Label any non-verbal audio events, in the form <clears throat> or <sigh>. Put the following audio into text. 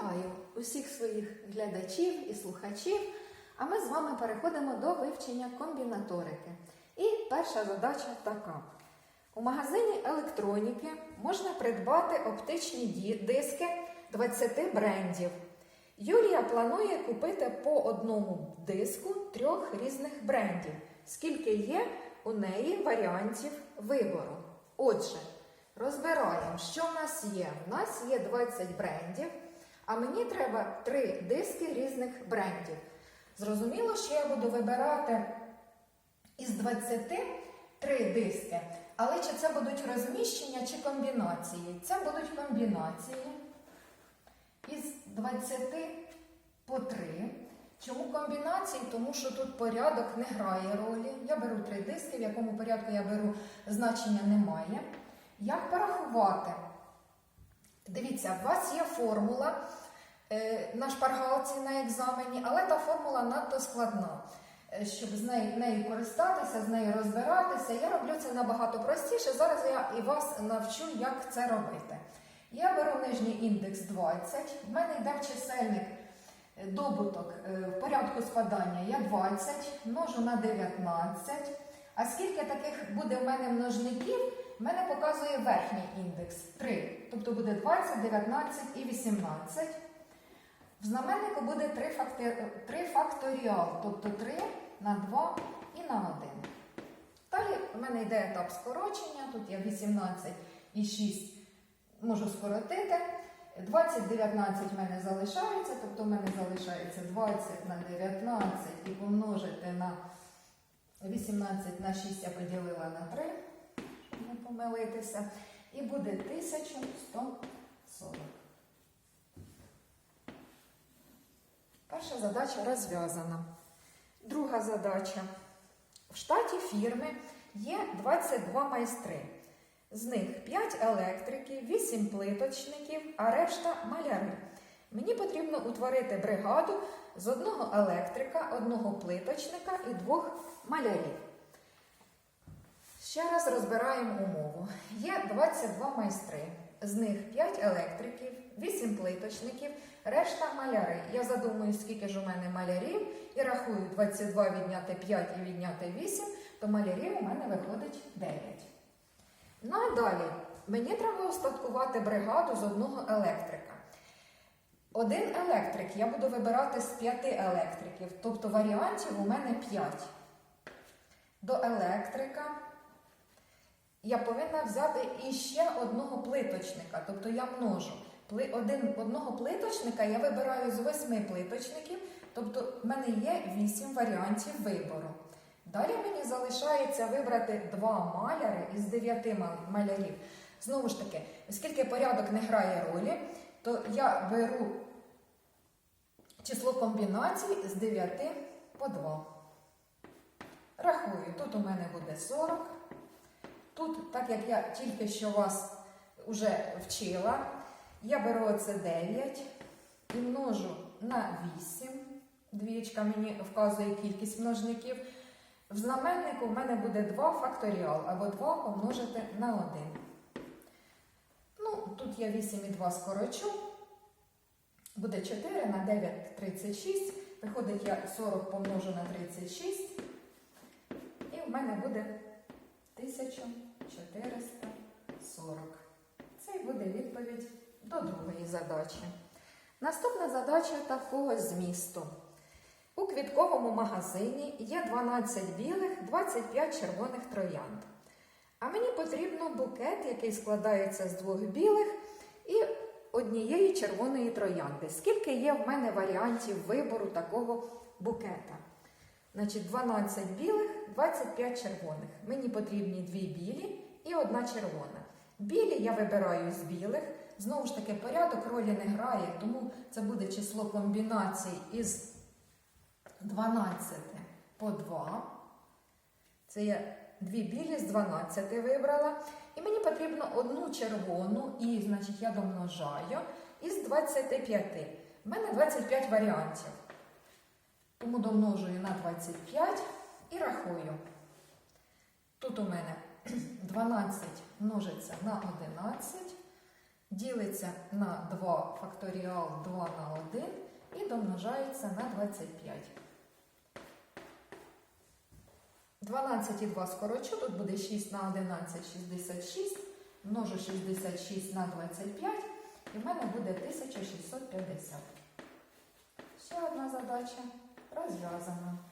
Вітаю усіх своїх глядачів і слухачів. А ми з вами переходимо до вивчення комбінаторики. І перша задача така: у магазині електроніки можна придбати оптичні диски 20 брендів. Юлія планує купити по одному диску трьох різних брендів. Скільки є у неї варіантів вибору? Отже, розбираємо, що в нас є. У нас є 20 брендів, а мені треба три диски різних брендів. Зрозуміло, що я буду вибирати із 20 три диски. Але чи це будуть розміщення чи комбінації? Це будуть комбінації із 20 по 3. Чому комбінації? Тому що тут порядок не грає ролі. Я беру три диски, в якому порядку я беру, значення немає. Як порахувати? Дивіться, у вас є формула е, на шпаргалці на екзамені, але та формула надто складна. Е, Щоб з нею, нею користатися, з нею розбиратися, я роблю це набагато простіше. Зараз я і вас навчу, як це робити. Я беру нижній індекс 20, в мене йде чисельник е, добуток в порядку складання я 20, множу на 19. А скільки таких буде в мене множників, в мене показує верхній індекс 3. Тобто буде 20, 19 і 18. В знаменнику буде 3, факти... 3 факторіал, тобто 3 на 2 і на 1. Далі в мене йде етап скорочення, тут я 18 і 6 можу скоротити. 20, 19 в мене залишається, тобто в мене залишається 20 на 19 і помножити на 18 на 6 я поділила на 3, щоб не помилитися. І буде 1140. Перша задача розв'язана. Друга задача. В штаті фірми є 22 майстри. З них 5 електриків, 8 плиточників, а решта маляри. Мені потрібно утворити бригаду з одного електрика, одного плиточника і двох малярів. Ще раз розбираємо умову. Є 22 майстри, з них 5 електриків, 8 плиточників, решта маляри. Я задумую, скільки ж у мене малярів, і рахую 22 відняти 5 і відняти 8, то малярів у мене виходить 9. Ну а далі мені треба устаткувати бригаду з одного електрика. Один електрик я буду вибирати з п'яти електриків, тобто варіантів у мене 5. До електрика я повинна взяти іще одного плиточника, тобто я множу. Один, одного плиточника я вибираю з восьми плиточників, тобто в мене є вісім варіантів вибору. Далі мені залишається вибрати два маляри із дев'яти малярів. Знову ж таки, оскільки порядок не грає ролі, то я беру число комбінацій з 9 по 2. Рахую, тут у мене буде 40. Тут, так як я тільки що вас вже вчила, я беру оце 9 і множу на 8. Двічка мені вказує кількість множників. В знаменнику в мене буде 2 факторіал або 2 помножити на 1. Ну, тут я 8 і 2 скорочу. Буде 4 на 9 36. Виходить, я 40 помножу на 36. І в мене буде 1440. Це і буде відповідь до другої задачі. Наступна задача такого змісту. У квітковому магазині є 12 білих, 25 червоних троянд. А мені потрібно букет, який складається з двох білих і однієї червоної троянди. Скільки є в мене варіантів вибору такого букета? Значить, 12 білих, 25 червоних. Мені потрібні дві білі і одна червона. Білі я вибираю з білих. Знову ж таки, порядок ролі не грає, тому це буде число комбінацій із 12 по 2. Це я дві білі з 12 вибрала. І мені потрібно одну червону, і, значить, я домножаю із 25. У мене 25 варіантів. Тому домножую на 25 і рахую. Тут у мене <clears throat> 12 множиться на 11, ділиться на 2 факторіал 2 на 1 і домножається на 25. 12 і 2 скорочу, тут буде 6 на 11, 66, множу 66 на 25, і в мене буде 1650. Ще одна задача розв'язана.